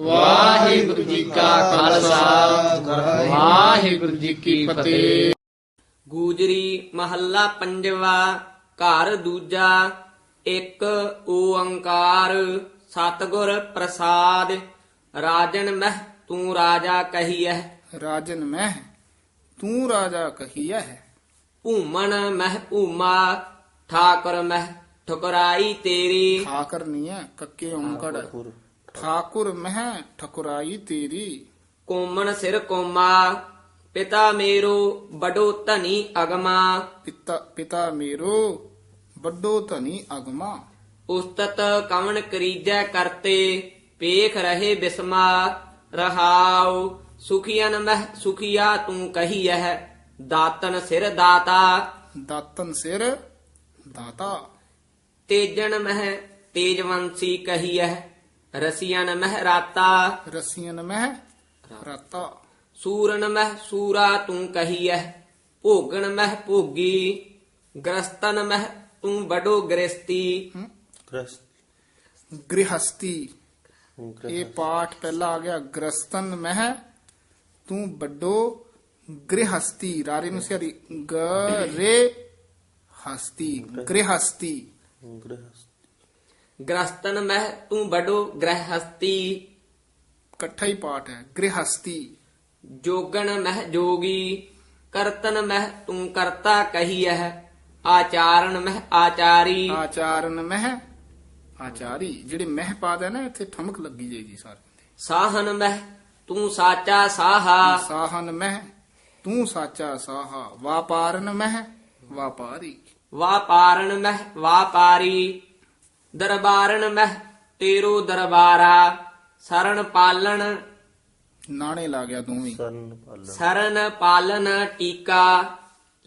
ਵਾਹਿਗੁਰੂ ਜੀ ਕਾ ਖਾਲਸਾ। ਵਾਹਿਗੁਰੂ ਜੀ ਕੀ ਫਤਿਹ। ਗੂਜਰੀ ਮਹੱਲਾ ਪੰਜਵਾ ਘਰ ਦੂਜਾ ਇੱਕ ਓੰਕਾਰ ਸਤਿਗੁਰ ਪ੍ਰਸਾਦ। ਰਾਜਨ ਮਹਿ ਤੂੰ ਰਾਜਾ ਕਹੀਐ। ਰਾਜਨ ਮਹਿ ਤੂੰ ਰਾਜਾ ਕਹੀਐ। ਭੂਮਣ ਮਹਿ ਭੂਮਾ ਠਾਕੁਰ ਮਹਿ ਠੁਕਰਾਈ ਤੇਰੀ। ਠਾਕਰ ਨਹੀਂ ਹੈ ਕੱਕੇ ਓੰਕੜ। ਠਾਕੁਰ ਮਹਿ ਠਕੁਰਾਈ ਤੇਰੀ। ਕੋਮਣ ਸਿਰ ਕੋਮਾ ਪਿਤਾ ਮੇਰੋ ਬਡੋ ਧਨੀ ਅਗਮਾ। ਪਿਤਾ ਪਿਤਾ ਮੇਰੋ ਵੱਡੋ ਧਨੀ ਅਗਮਾ। ਉਸਤਤ ਕਵਣ ਕਰੀਜੈ ਕਰਤੇ ਪੇਖ ਰਹੇ ਬਿਸਮਾ। ਰਹਾਉ ਸੁਖੀਨ ਮਹਿ ਸੁਖੀਆ ਤੂੰ ਕਹੀਐ ਦਾਤਨ ਸਿਰ ਦਾਤਾ। ਦਾਤਨ ਸਿਰ ਦਾਤਾ। ਤੇਜਨ ਮਹਿ ਤੇਜਵੰਸੀ ਕਹੀਐ ਰਸੀਨ ਮਹਿ ਰਾਤਾ। ਰਸੀਨ ਮਹਿ ਰਾਤਾ। ਸੂਰਨ ਮਹਿ ਸੂਰਾ ਤੂੰ ਕਹੀਐ ਭੋਗਣ ਮਹਿ ਭੋਗੀ ਗ੍ਰਸਤਨ ਮਹਿ ਤੂੰ ਬਡੋ ਗ੍ਰਸਤੀ। ਗ੍ਰਹਸਤੀ। ਇਹ ਪਾਠ ਪਹਿਲਾ ਆ ਗਿਆ ਗ੍ਰਸਤਨ ਮਹਿ ਤੂੰ ਵੱਡੋ ਗ੍ਰਹਸਤੀ। ਰਾਰੇ ਨੂੰ ਸਿਆਰੀ ਗਰੇ ਹਸਤੀ ਗ੍ਰਹਸਤੀ। ਗ੍ਰਸਤਨ ਮਹਿ ਤੂੰ ਬਡੋ ਗ੍ਰਹਸਤੀ। ਇਕੱਠਾ ਹੀ ਪਾਠ ਹੈ ਗ੍ਰਹਸਤੀ। ਜੋਗਣ ਮਹਿ ਜੋਗੀ ਕਰਤਨ ਮਹਿ ਤੂੰ ਕਰਤਾ ਕਹੀਐ ਆਚਾਰਨ ਮਹਿ ਆਚਾਰੀ। ਆਚਾਰਨ ਮਹਿ ਆਚਾਰੀ ਜਿਹੜੇ ਮਹਿ ਪਾਦ ਹੈ ਨਾ ਇੱਥੇ ਠਮਕ ਲੱਗੀ ਜਾਏਗੀ ਸਾਰੇ ਸਾਹਨ ਮਹਿ ਤੂੰ ਸਾਚਾ ਸਾਹਾ। ਸਾਹਨ ਮਹਿ ਤੂੰ ਸਾਚਾ ਸਾਹਾ ਵਾਪਾਰਨ ਮਹਿ ਵਾਪਾਰੀ। ਵਾਪਾਰਨ ਮਹਿ ਵਾਪਾਰੀ। ਦਰਬਾਰਨ ਮਹਿ ਤੇਰੋ ਦਰਬਾਰਾ ਸਰਣ ਪਾਲਣ। ਨਾਣੇ ਲਾ ਗਿਆ ਦੋਵੇਂ ਸਰਨ ਸਰਨ ਪਾਲਣ ਟੀਕਾ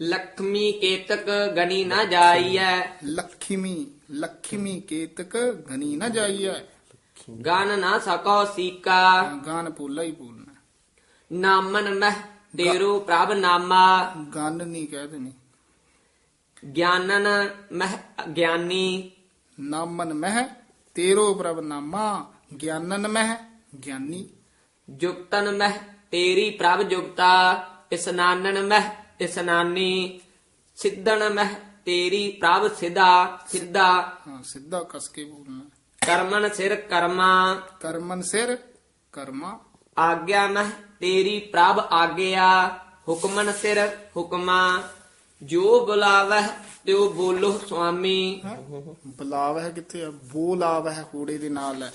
ਲਖਮੀ ਕੇਤਕ ਗਣੀ ਨਾ ਜਾਈਐ। ਲਖਮੀ ਲਖਮੀ ਕੇਤਕ ਗਣੀ ਨਾ ਜਾਈਐ। ਗਾਨ ਨਾ ਸਕੋ ਸੀਕਾ। ਗਾਨ ਪੂਲਾ ਹੀ ਪੂਲਣਾ। ਨਾਮਨ ਮਹਿ ਤੇਰੋ ਪ੍ਰਭ ਨਾਮਾ ਗਨ ਨਹੀਂ ਕਹਿ ਦੇਣੀ। ਗਿਆਨਨ ਮਹਿ ਗਿਆਨੀ ਨਾਮਨ ਮਹਿ ਤੇਰੋ ਪ੍ਰਭ ਨਾਮਾ ਗਿਆਨਨ ਮਹਿ ਗਿਆਨੀ। ਜੁਗਤਨ ਮਹਿ ਤੇਰੀ ਪ੍ਰਭ ਜੁਗਤਾ ਇਸਨਾਨਨ ਮਹਿ ਇਸਨਾਨੀ ਸਿੱਧਣ ਮਹਿ ਤੇਰੀ ਪ੍ਰਭ ਸਿਧਾ ਸਿੱਧਾ। ਹਾਂ ਸਿੱਧਾ ਕਸ ਕੇ ਬੋਲਣਾ। ਕਰਮਨ ਸਿਰ ਕਰਮਾ। ਕਰਮਨ ਸਿਰ ਕਰਮਾ। ਆਗਿਆ ਮਹਿ ਤੇਰੀ ਪ੍ਰਭ ਆਗਿਆ। ਹੁਕਮਨ ਸਿਰ ਹੁਕਮਾ। ਜੋ ਬੁਲਾਵਹਿ ਤਿਉ ਬੋਲੋ ਸੁਆਮੀ। ਬੁਲਾਵ ਹੈ ਕਿੱਥੇ ਆ? ਬੋਲਾਵ ਹੈ ਹੂੜੇ ਦੇ ਨਾਲ ਹੈ।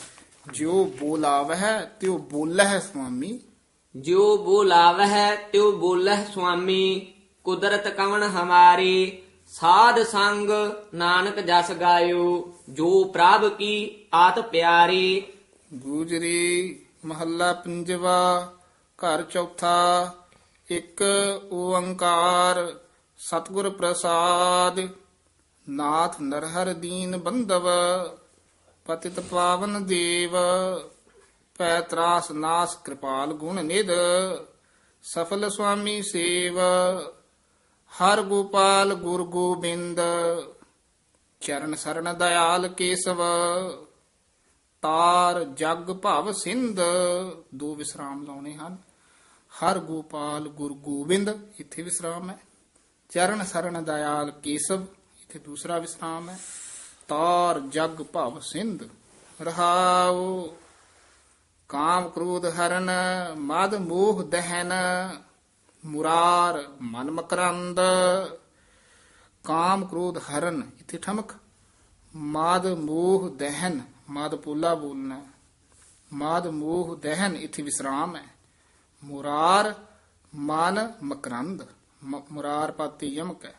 ਜੋ ਬੋਲਾਵ ਹੈ ਤੇ ਉਹ ਬੋਲਾ ਹੈ ਸੁਆਮੀ। ਜੋ ਬੋਲਾਵਹਿ ਤਿਉ ਬੋਲਹਿ ਸੁਆਮੀ। ਕੁਦਰਤ ਕਵਣ ਹਮਾਰੀ? ਸਾਧ ਸੰਗ ਨਾਨਕ ਜਸ ਗਾਇਓ। ਜੋ ਪ੍ਰਭ ਕੀ ਆਤ ਪਿਆਰੀ। ਗੂਜਰੀ ਮਹੱਲਾ ਪੰਜਵਾ ਘਰ ਚੌਥਾ ਇੱਕ ਓੰਕਾਰ। ਸਤਿਗੁਰ ਪ੍ਰਸਾਦ, ਨਾਥ ਨਰਹਰ ਦੀਨ ਬੰਦਵ ਪਤਿਤ ਪਾਵਨ ਦੇਵ, ਪੈ ਤਰਾਸ ਨਾਸ ਕਿਰਪਾਲ ਗੁਣ ਨਿਦ ਸਫਲ ਸੁਆਮੀ ਸੇਵ, ਹਰ ਗੋਪਾਲ ਗੁਰ ਗੋਬਿੰਦ, ਚਰਨ ਸਰਣ ਦਇਆਲ ਕੇਸਵ, ਤਾਰ ਜਗ ਭਵ ਸਿੰਧ, ਦੋ ਵਿਸਰਾਮ ਲਾਉਣੇ ਹਨ। ਹਰ ਗੋਪਾਲ ਗੁਰ ਗੋਬਿੰਦ, ਇੱਥੇ ਵਿਸਰਾਮ ਹੈ। ਚਰਨ ਸਰਣ ਦਇਆਲ ਕੇਸਵ, ਇੱਥੇ ਦੂਸਰਾ ਵਿਸਰਾਮ ਹੈ। ਤਾਰ ਜਗ ਭਵ ਸਿੰਧ, ਰਹਾਉ। ਕਾਮ ਕ੍ਰੋਧ ਹਰਨ, ਮਦ ਮੋਹ ਦਹਿਨ, ਮੁਰਾਰ ਮਨ ਮਕਰੰਦ। ਕਾਮ ਕ੍ਰੋਧ ਹਰਨ, ਇੱਥੇ ਠਮਕ। ਮਾਦ ਮੋਹ ਦਹਿਨ, ਮਾਦ ਪੋਲਾ ਬੋਲਣਾ ਮਾਦ ਮੋਹ ਦਹਿਨ, ਇੱਥੇ ਵਿਸਰਾਮ ਹੈ। ਮੁਰਾਰ ਮਨ ਮਕਰੰਦ। ਮੁਰਾਰ ਪਾਤੀ ਯਮਕ ਹੈ।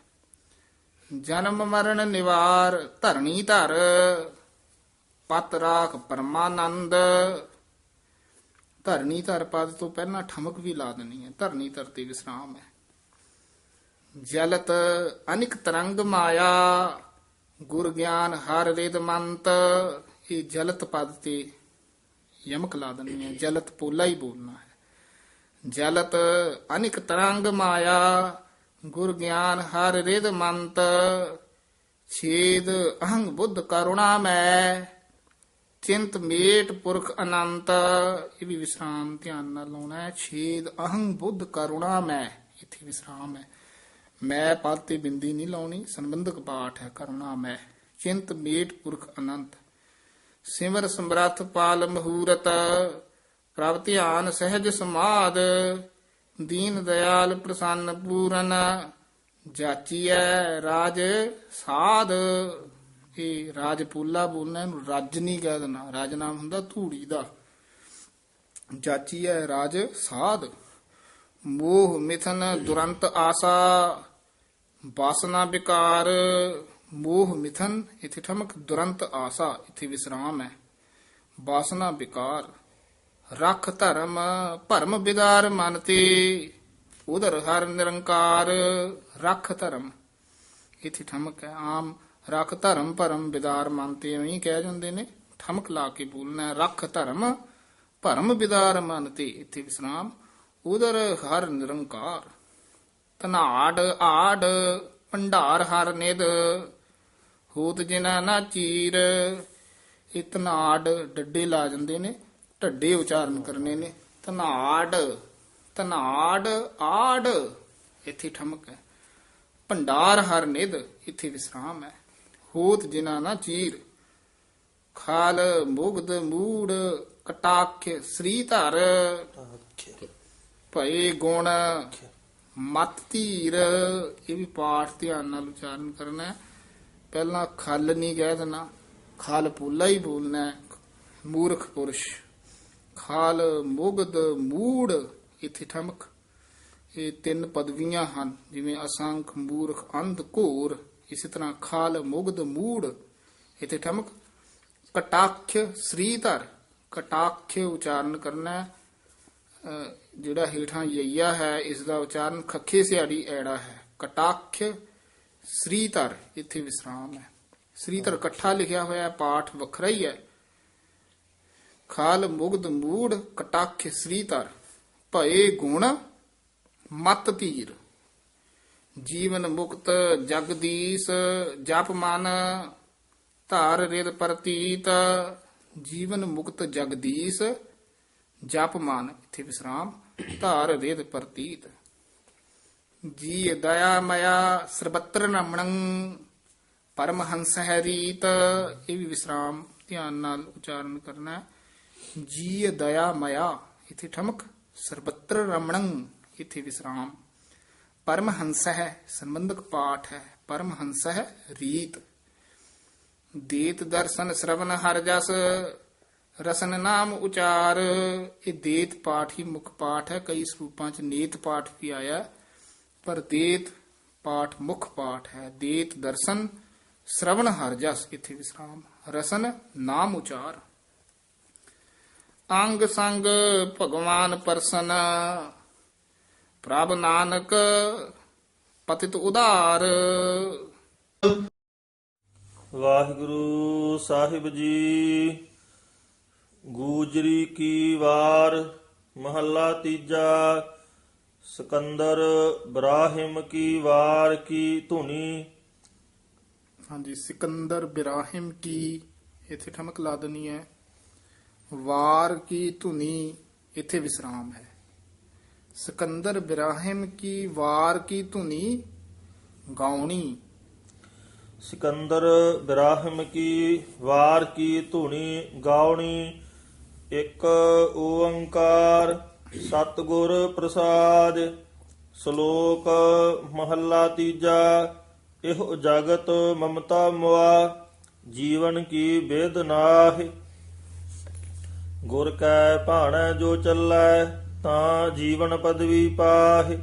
ਜਨਮ ਮਰਨ ਨਿਵਾਰ ਧਰਣੀ ਧਰ, ਪਤ ਰਾਖ ਪਰਮਾਨੰਦ। ਧਰਣੀ ਧਰ ਪਦ ਤੋਂ ਪਹਿਲਾਂ ਠਮਕ ਵੀ ਲਾ ਦੇਣੀ ਹੈ। ਧਰਣੀ ਧਰ ਤੇ ਵਿਸਰਾਮ ਹੈ। ਜਲਤ ਅਨਿਕ ਤਰੰਗ ਮਾਇਆ, ਗੁਰ ਗਿਆਨ ਹਰ ਵੇਦ ਮੰਤ। ਇਹ ਜਲਤ ਪਦ ਤੇ ਯਮਕ ਲਾ ਦੇਣੀ ਹੈ। ਜਲਤ ਪੋਲਾ ਹੀ ਬੋਲਣਾ ਹੈ। ਜਲਤ ਅਨਿਕ ਤਰੰਗ ਮਾਇਆ, ਗੁਰ ਗਿਆਨ ਹਰ ਰਿਦ ਮੰਤ, ਛੇਦ ਅਹੰਗ ਬੁੱਧ ਕਰੁਣਾ ਮੈਂ, ਚਿੰਤ ਮੇਟ ਪੁਰਖ ਅਨੰਤ। ਇਹ ਵੀ ਵਿਸਰਾਮ ਧਿਆਨ ਨਾਲ ਲਾਉਣਾ ਹੈ। ਛੇਦ ਅਹੰਗ ਬੁੱਧ ਕਰੁਣਾ ਮੈਂ, ਇੱਥੇ ਵਿਸਰਾਮ ਹੈ। ਮੈਂ ਪਦ ਤੇ ਬਿੰਦੀ ਨਹੀਂ ਲਾਉਣੀ, ਸੰਬੰਧਕ ਪਾਠ ਹੈ ਕਰੁਣਾ ਮੈਂ, ਚਿੰਤ ਮੇਟ ਪੁਰਖ ਅਨੰਤ। ਸਿਮਰ ਸਮਰੱਥ ਪਾਲ ਮਹੂਰਤ ਪ੍ਰਭ ਧਿਆਨ ਸਹਿਜ ਸਮਾਦ, ਦੀਨ ਦਿਆਲ ਪ੍ਰਸੰਨ ਪੂਰਨ, ਜਾਚੀਐ ਰਾਜ ਸਾਧ। ਇਹ ਰਾਜ ਪੂਲਾ ਬੋਲਣਾ, ਇਹਨੂੰ ਰਾਜ ਕਹਿ ਦੇਣਾ। ਰਾਜ ਨਾਮ ਹੁੰਦਾ ਧੂੜੀ ਦਾ। ਜਾਚੀਐ ਰਾਜ ਸਾਧ। ਮੋਹ ਮਿਥਨ ਦੁਰੰਤ ਆਸਾ, ਵਾਸਨਾ ਵਿਕਾਰ। ਮੋਹ ਮਿਥਨ, ਇਥੇ ਠਮਕ ਦੁਰੰਤ ਆਸਾ, ਇਥੇ ਵਿਸਰਾਮ ਹੈ। ਵਾਸਨਾ ਵਿਕਾਰ। ਰਖ ਧਰਮ, ਭਰਮ ਵਿਦਾਰ ਮਨ ਤੇ। ਉਧਰ ਹਰ ਨਿਰੰਕਾਰ, ਰਖ ਧਰਮ। ਇਥੇ ਠਮਕ ਹੈ ਆਮ। ਰਖ ਧਰਮ, ਭਰਮ ਵਿਦਾਰ ਮਨ ਤੇ ਐਵੇਂ ਕਹਿ ਜਾਂਦੇ ਨੇ। ਠਮਕ ਲਾ ਕੇ ਬੋਲਣਾ ਰਖ ਧਰਮ, ਭਰਮ ਵਿਦਾਰ ਮਨ ਤੇ। ਇਥੇ ਵਿਸਰਾਮ। ਉਧਰ ਹਰ ਨਿਰੰਕਾਰ। ਧਨਾੜ, ਆੜ, ਭੰਡਾਰ ਹਰ ਨਿਦ ਹੋਤ ਜਿਨਾ ਨਾ ਚੀਰ, ਇਤਨਾੜ ਡੱਡੇ ਲਾ ਜਾਂਦੇ ਨੇ। ਢੱਡੇ ਉਚਾਰਨ ਕਰਨੇ ਨੇ। ਧਨਾੜ ਧਨਾੜ, ਆੜ। ਇੱਥੇ ਠਮਕ ਹੈ। ਭੰਡਾਰ ਹਰ ਨਿਦ ਇੱਥੇ ਵਿਸਰਾਮ ਹੈ। ਹੋਤ ਜਿਨਾ ਨਾ ਚੀਰ। ਖਾਲ, ਮੁਗਧ, ਮੂੜ, ਕਟਾਖ, ਸ੍ਰੀ ਧਰ। ਭਏ ਗੁਣ, ਮਤ ਧੀਰ। ਇਹ ਵੀ ਪਾਠ ਧਿਆਨ ਨਾਲ ਉਚਾਰਨ ਕਰਨਾ ਹੈ। ਪਹਿਲਾਂ ਖਲ ਨਹੀਂ ਕਹਿ ਦੇਣਾ। ਖਲ ਪੂਲਾ ਹੀ ਬੋਲਣਾ ਹੈ। ਮੂਰਖ ਪੁਰਸ਼। ਖਾਲ ਮੁਗਦ ਮੂੜ, ਇੱਥੇ ਠਮਕ। ਇਹ ਤਿੰਨ ਪਦਵੀਆਂ ਹਨ, ਜਿਵੇਂ ਅਸੰਖ, ਮੂਰਖ, ਅੰਧ, ਘੋਰ। ਇਸੇ ਤਰ੍ਹਾਂ ਖਾਲ ਮੁਗਦ ਮੂੜ, ਇੱਥੇ ਠਮਕ। ਕਟਾਖ, ਸ੍ਰੀਧਰ। ਕਟਾਖ ਉਚਾਰਨ ਕਰਨਾ ਅਹ ਜਿਹੜਾ ਹੇਠਾਂ ਯਈਆ ਹੈ ਇਸ ਦਾ ਉਚਾਰਨ ਖੱਖੇ ਸਿਆੜੀ ਐੜਾ ਹੈ। ਕਟਾਖ, ਸ੍ਰੀਧਰ, ਇੱਥੇ ਵਿਸਰਾਮ ਹੈ। ਸ੍ਰੀਧਰ ਇਕੱਠਾ ਲਿਖਿਆ ਹੋਇਆ ਪਾਠ ਵੱਖਰਾ ਹੀ ਹੈ। ਖਾਲ ਮੁਗਧ ਮੂੜ ਕਟਾਖ ਸ੍ਰੀ ਸ੍ਰੀਧਰ ਭਏ ਗੁਣ ਮਤ ਧੀਰ। ਜੀਵਨ ਮੁਕਤ ਜਗਦੀਸ਼ ਜਪ ਮਨ ਧਾਰ ਰਿਦ ਪ੍ਰਤੀਤ। ਜੀਵਨ ਮੁਕਤ ਜਗਦੀਸ਼ ਜਪ ਮਨ, ਇਥੇ ਵਿਸਰਾਮ, ਧਾਰ ਰਿਦ ਪ੍ਰਤੀਤ। ਜੀ ਦਇਆ ਮਇਆ ਸਰਬੱਤਰ ਨਮਣੰ, ਪਰਮਹੰਸ ਹੈ ਰੀਤ। ਇਹ ਵੀ ਵਿਸਰਾਮ, ਧਿਆਨ ਨਾਲ ਉਚਾਰਨ ਕਰਨਾ ਹੈ। ਜੀ ਦਇਆ ਮਇਆ, ਇਥੇ ਠਮਕ, ਸਰਬੱਤਰ ਰਮਣੰ, ਇਥੇ ਵਿਸਰਾਮ। ਪਰਮ ਹੰਸ ਹੈ ਸੰਬੰਧਕ ਪਾਠ ਹੈ ਪਰਮ ਹੰਸ ਹੈ ਰੀਤ। ਦੇਤ ਦਰਸ਼ਨ ਸ਼ਰਵਨ ਹਰ ਜਸ, ਰਸਨ ਨਾਮ ਉਚਾਰ। ਇਹ ਦੇਤ ਪਾਠ ਹੀ ਮੁੱਖ ਪਾਠ ਹੈ, ਕਈ ਸਰੂਪਾਂ ਚ ਨੇਤ ਪਾਠ ਵੀ ਆਇਆ ਪਰ ਦੇਤ ਪਾਠ ਮੁੱਖ ਪਾਠ ਹੈ। ਦੇਤ ਦਰਸ਼ਨ ਸ਼ਰਵਨ ਹਰ ਜਸ, ਇਥੇ ਵਿਸਰਾਮ। ਰਸਨ ਨਾਮ ਉਚਾਰ। ਅੰਗ ਸੰਗ ਭਗਵਾਨ ਪਰਸਨ। ਪ੍ਰਭ ਨਾਨਕ ਪਤਿਤ ਉਧਾਰ। ਵਾਹਿਗੁਰੂ ਸਾਹਿਬ ਜੀ ਗੂਜਰੀ ਕੀ ਵਾਰ ਮਹੱਲਾ ਤੀਜਾ ਸਿਕੰਦਰ ਬਰਾਹਿਮ ਕੀ ਵਾਰ ਕੀ ਧੁਨੀ। ਹਾਂਜੀ ਸਿਕੰਦਰ ਬਿਰਾਹਿਮ ਕੀ ਇੱਥੇ ਠਮਕ ਲਾ ਦੇਣੀ ਹੈ। ਵਾਰ ਕੀ ਧੁਨੀ, ਇੱਥੇ ਵਿਸਰਾਮ ਹੈ। ਸਿਕੰਦਰ ਬਿਰਾਹਿਮ ਕੀ ਵਾਰ ਕੀ ਧੁਨੀ, ਗਾਉਣੀ। ਸਿਕੰਦਰ ਬਰਾਹਿਮ ਕੀ ਵਾਰ ਕੀ ਧੁਨੀ, ਗਾਉਣੀ। ਇੱਕ ਓੰਕਾਰ ਸਤਿਗੁਰ ਪ੍ਰਸਾਦ, ਸ਼ਲੋਕ ਮਹੱਲਾ ਤੀਜਾ, ਇਹੋ ਜਗਤ ਮਮਤਾ ਮੁਆ, ਜੀਵਨ ਕੀ ਬੇਦ ਨਾਹਿ। ਗੁਰ ਕੈ ਭਾਣੈ ਜੋ ਚੱਲੈ, ਤਾਂ ਜੀਵਨ ਪਦਵੀ ਪਾਹਿ।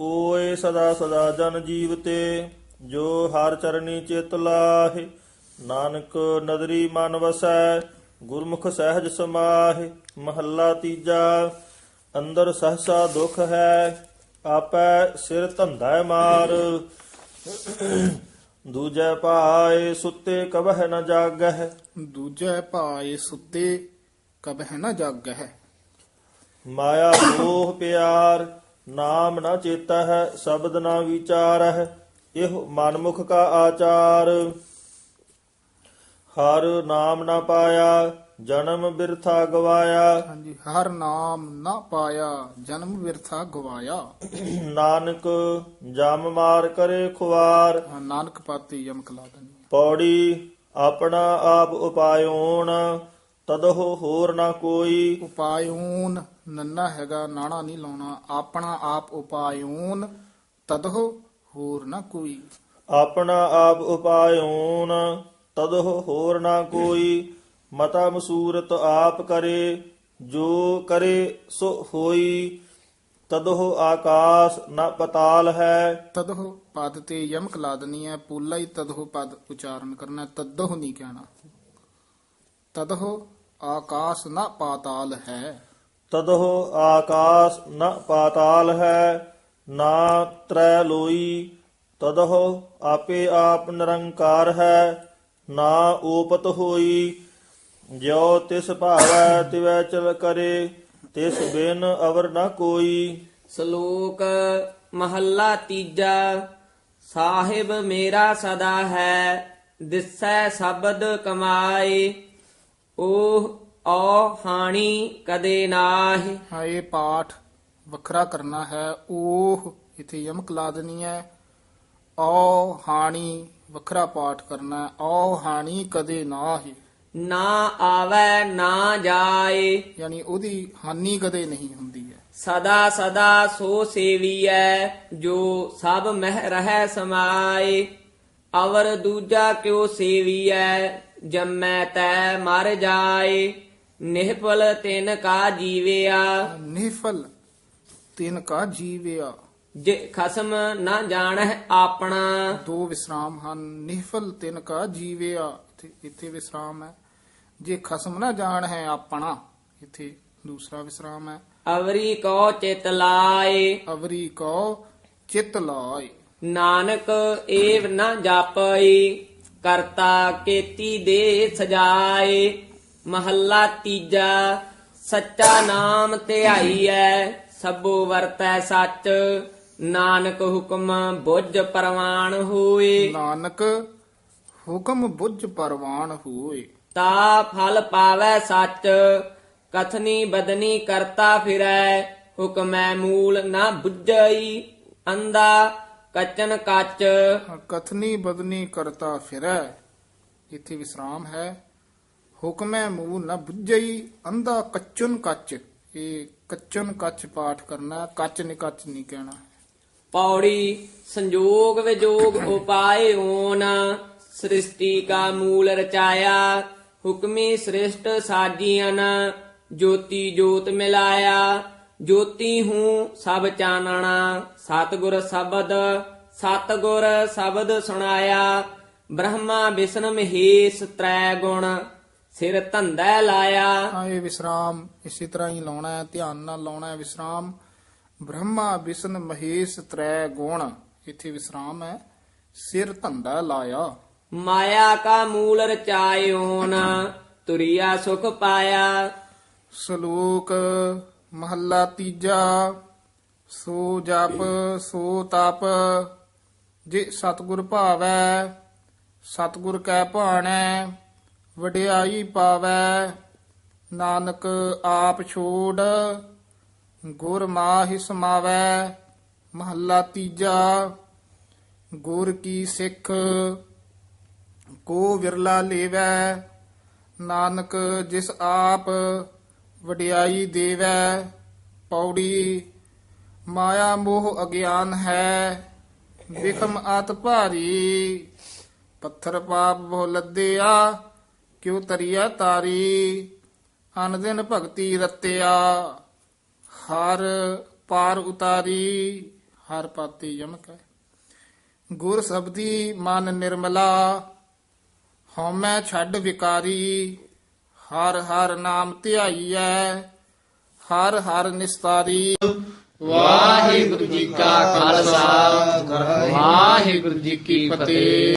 ਓਏ ਸਦਾ ਸਦਾ ਜਨ ਜੀਵਤੇ ਜੋ ਹਰ ਚਰਨੀ ਚਿਤ ਲਾਹਿ। ਨਾਨਕ ਨਦਰੀ ਮਨ ਵਸੈ, ਗੁਰਮੁਖ ਸਹਿਜ ਸਮਾਹਿ। ਮਹੱਲਾ ਤੀਜਾ, ਅੰਦਰ ਸਹਸਾ ਦੁਖ ਹੈ, ਆਪੈ ਸਿਰ ਧੰਦਾ ਮਾਰ। ਦੂਜੈ ਭਾਏ ਸੁੱਤੇ ਕਬਹਿ ਨ ਜਾਗਹਿ। ਦੂਜੇ ਭਾਏ ਸੁੱਤੇ ਕਬਹਿ ਨਾ ਜਾਗ ਹੈ। ਮਾਇਆ ਮੋਹ ਪਿਆਰ ਨਾਮ ਨਾ ਚੇਤਾ ਹੈ ਸ਼ਬਦ ਨਾ ਵਿਚਾਰ ਹੈ ਇਹ ਮਨਮੁਖ ਕਾ ਆਚਾਰ। ਹਰ ਨਾਮ ਨਾ ਪਾਇਆ ਜਨਮ ਬਿਰਥਾ ਗਵਾਇਆ। ਹਾਂਜੀ ਹਰ ਨਾਮ ਨਾ ਪਾਇਆ ਜਨਮ ਵਿਰਥਾ ਗਵਾਇਆ। ਨਾਨਕ ਜਮ ਮਾਰ ਕਰੇ ਖੁਆਰ ਹਾਂ, ਨਾਨਕ ਪਾਤੀ ਯਮਕ ਲਾ ਦੇਣੀ। ਪੌੜੀ ਆਪਣਾ ਆਪ ਉਪਾਇਓਨ ਤਦਹੁ ਹੋਰ ਨਾ ਕੋਈ। ਉਪਾਇਓਨ ਨੰਨਾ ਹੈਗਾ ਨਾਣਾ ਨਹੀਂ ਲਾਉਣਾ। ਆਪਣਾ ਆਪ ਉਪਾਇਓਨ ਤਦਹੁ ਹੋਰ ਨਾ ਕੋਈ। ਆਪਣਾ ਆਪ ਉਪਾਇਓਨ ਤਦਹੁ ਹੋਰ ਨਾ ਕੋਈ। ਮਤਾ ਮਸੂਰਤ ਆਪ ਕਰੇ ਜੋ ਕਰੇ ਸੋ ਹੋਈ। ਤਦਹੁ ਆਕਾਸ ਨ ਪਤਾਲ ਹੈ। ਤਦਹੁ ਪਦ ਤੇ ਯਮਕ ਲਾ ਹੈ ਪੂਲਾ ਹੀ ਤਦਹੁ ਪਦ ਉਚਾਰਨ ਕਰਨਾ ਤਦਹੁ ਨਹੀਂ ਕਹਿਣਾ। ਤਦਹੁ ਆਕਾਸ ਨਾ ਪਾਤਾਲ ਹੈ। ਤਦਹੁ ਆਕਾਸ ਨ ਪਾਤਾਲ ਹੈ ਨਾ ਤਰੈ ਲੋਈ। ਤਦਹੁ ਆਪੇ ਆਪ ਨਿਰੰਕਾਰ ਹੈ ਨਾ ਓਪਤ ਹੋਈ। ਜਿਉ ਤਿਸ ਭਾਵੈ ਤਿਵੈ ਚਲ ਕਰੇ। ਤਿਸ ਬਿਨ ਅਵਰ ਨ ਕੋਈ। ਸ਼ਲੋਕ ਮਹੱਲਾ ਤੀਜਾ ਸਾਹਿਬ ਮੇਰਾ ਸਦਾ ਹੈ ਦਿਸੈ ਸ਼ਬਦ ਕਮਾਏ ਉਹ ਔ ਹਾਣੀ ਕਦੇ ਨਾਹੀ। ਹਾਂ ਇਹ ਪਾਠ ਵੱਖਰਾ ਕਰਨਾ ਹੈ ਉਹ ਇਥੇ ਯਮਕ ਲਾ ਦੇਣੀ ਹੈ। ਔ ਹਾਣੀ ਵੱਖਰਾ ਪਾਠ ਕਰਨਾ ਹੈ ਔ ਹਾਣੀ ਕਦੇ ਨਾ ਹੀ ਨਾ ਆਵੈ ਨਾ ਜਾਏ। ਯਾਨੀ ਉਹਦੀ ਹਾਨੀ ਕਦੇ ਨਹੀਂ ਹੁੰਦੀ ਹੈ। ਸਦਾ ਸਦਾ ਸੋ ਸੇਵੀਐ ਜੋ ਸਭ ਮਹਿ ਰਹਿ ਸਮਾਏ। ਅਵਰ ਦੂਜਾ ਕਿਉ ਸੇਵੀਐ ਜੰਮੈ ਤੈ ਮਰ ਜਾਏ। ਨਿਹਪਲ ਤਿਨ ਕਾ ਜੀਵਿਆ। ਨਿਫਲ ਤਿਨ ਕਾ ਜੀਵਿਆ। ਜੇ ਖਸਮ ਨਾ ਜਾਣਹਿ ਆਪਣਾ। ਦੋ ਵਿਸਰਾਮ ਹਨ। ਨਿਫਲ ਤਿਨ ਕਾ ਜੀਵਿਆ। ਇੱਥੇ ਵਿਸਰਾਮ ਹੈ। ਜੇ ਖਸਮ ਨਾ ਜਾਣ ਹੈ ਆਪਣਾ ਇੱਥੇ ਦੂਸਰਾ ਵਿਸਰਾਮ ਹੈ। ਅਵਰੀ ਕੋ ਚਿਤ ਲਾਏ। ਅਵਰੀ ਕੋ ਚਿਤ ਲਾਇ ਨਾਨਕ ਏਵ ਨਾ ਜਾਪਈ ਕਰਤਾ ਕੇਤੀ ਦੇ ਸਜਾਏ। ਮਹੱਲਾ ਤੀਜਾ ਸੱਚਾ ਨਾਮ ਧਿਆਈਐ ਸਭੋ ਵਰਤੈ ਸੱਚ। ਨਾਨਕ ਹੁਕਮ ਬੁੱਝ ਪਰਵਾਨ ਹੋਏ। ਨਾਨਕ ਹੁਕਮ ਬੁੱਝ ਪਰਵਾਨ ਹੋਏ। ਤਾ ਫਲ ਪਾਵੈ ਸੱਚ ਕਥਨੀ ਬਦਨੀ ਕਰਤਾ ਫਿਰੈ ਹੁਕਮੈ ਮੂਲ ਨਾ ਬੁੱਝਈ ਅੰਦਾ ਕਚਨ ਕੱਚ। ਕਥਨੀ ਬਦਨੀ ਕਰਤਾ ਫਿਰੈ ਇੱਥੇ ਵਿਸਰਾਮ ਹੈ। ਹੁਕਮੈ ਮੂਲ ਨ ਬੁੱਝਈ ਅੰਧਾ ਕੱਚਨ ਕੱਚ। ਇਹ ਕੱਚਨ ਕੱਚ ਪਾਠ ਕਰਨਾ ਕੱਚ ਨੇ ਕੱਚ ਨਹੀਂ ਕਹਿਣਾ। ਪੌੜੀ ਸੰਜੋਗ ਵਿਜੋਗ ਉਪਾਏ ਓਨ ਸ੍ਰਿਸ਼ਟੀ ਕਾ ਮੂਲ ਰਚਾਇਆ। ਹੁਕਮੀ ਸ੍ਰਿਸ਼ਟ ਸਾਜੀਆਂ ਜੋਤੀ ਜੋਤ ਮਿਲਾਇਆ। ਜੋਤੀ ਹੂੰ ਸਭ ਚਾਨਣਾ, ਸਤਗੁਰ ਸ਼ਬਦ ਸਤਗੁਰ ਸ਼ਬਦ ਸੁਣਾਇਆ। ਬ੍ਰਹਮਾ ਵਿਸ਼ਨ ਮਹੇਸ਼ ਤ੍ਰੈ ਗੁਣ, ਸਿਰ ਧੰਦਾ ਲਾਇਆ। ਹਾਂ ਵਿਸਰਾਮ, ਇਸੇ ਤਰ੍ਹਾਂ ਹੀ ਲਾਉਣਾ ਹੈ, ਧਿਆਨ ਨਾਲ ਲਾਉਣਾ ਹੈ ਵਿਸਰਾਮ। ਬ੍ਰਹਮਾ ਵਿਸ਼ਨ ਮਹੇਸ਼ ਤ੍ਰੈ ਗੁਣ, ਇੱਥੇ ਵਿਸਰਾਮ ਹੈ, ਸਿਰ ਧੰਦਾ ਲਾਇਆ। ਮਾਇਆ ਕਾ ਮੂਲ ਰਚਾਇਓਨ ਤੁਰਿਆ ਸੁਖ ਪਾਇਆ। ਸ਼ਲੋਕ ਮਹੱਲਾ ਤੀਜਾ, ਸੋ ਜਪ, ਸੋ ਤਪ, ਜੇ ਸਤਿਗੁਰ ਭਾਵੈ, ਸਤਿਗੁਰ ਕੈ ਭਾਣੈ, ਵਡਿਆਈ ਪਾਵੈ। ਨਾਨਕ ਆਪ ਛੋੜ, ਗੁਰ ਮਾਹਿ ਸਮਾਵੈ। ਮਹੱਲਾ ਤੀਜਾ, ਗੁਰ ਕੀ ਸਿੱਖ ਕੋ ਵਿਰਲਾ ਲੇਵੈ, ਨਾਨਕ ਜਿਸ ਆਪ ਵਡਿਆਈ ਦੇਵੈ, ਪੌੜੀ ਮਾਇਆ ਮੋਹ ਅਗਿਆਨ ਹੈ, ਵਿਖਮ ਆਤ ਭਾਰੀ, ਪੱਥਰ ਪਾਪ ਬਹੁ ਲੱਦਿਆ, ਕਿਉ ਤਰੀਆ ਤਾਰੀ ਅਨ ਦਿਨ ਭਗਤੀ ਰਤਿਆ, ਹਰ ਪਾਰ ਉਤਾਰੀ, ਹਰ ਪਾਤੀ ਯਮਕ ਹੈ। ਗੁਰ ਸਬਦੀ ਮਨ ਨਿਰਮਲਾ ਹਉਮੈ ਛੱਡ ਵਿਕਾਰੀ, ਹਰ ਹਰ ਨਾਮ ਧਿਆਈਐ, ਹਰ ਹਰ ਨਿਸਤਾਰੀ। ਵਾਹਿਗੁਰੂ ਜੀ ਕਾ ਖਾਲਸਾ, ਵਾਹਿਗੁਰੂ ਜੀ ਕੀ ਫਤਿਹ।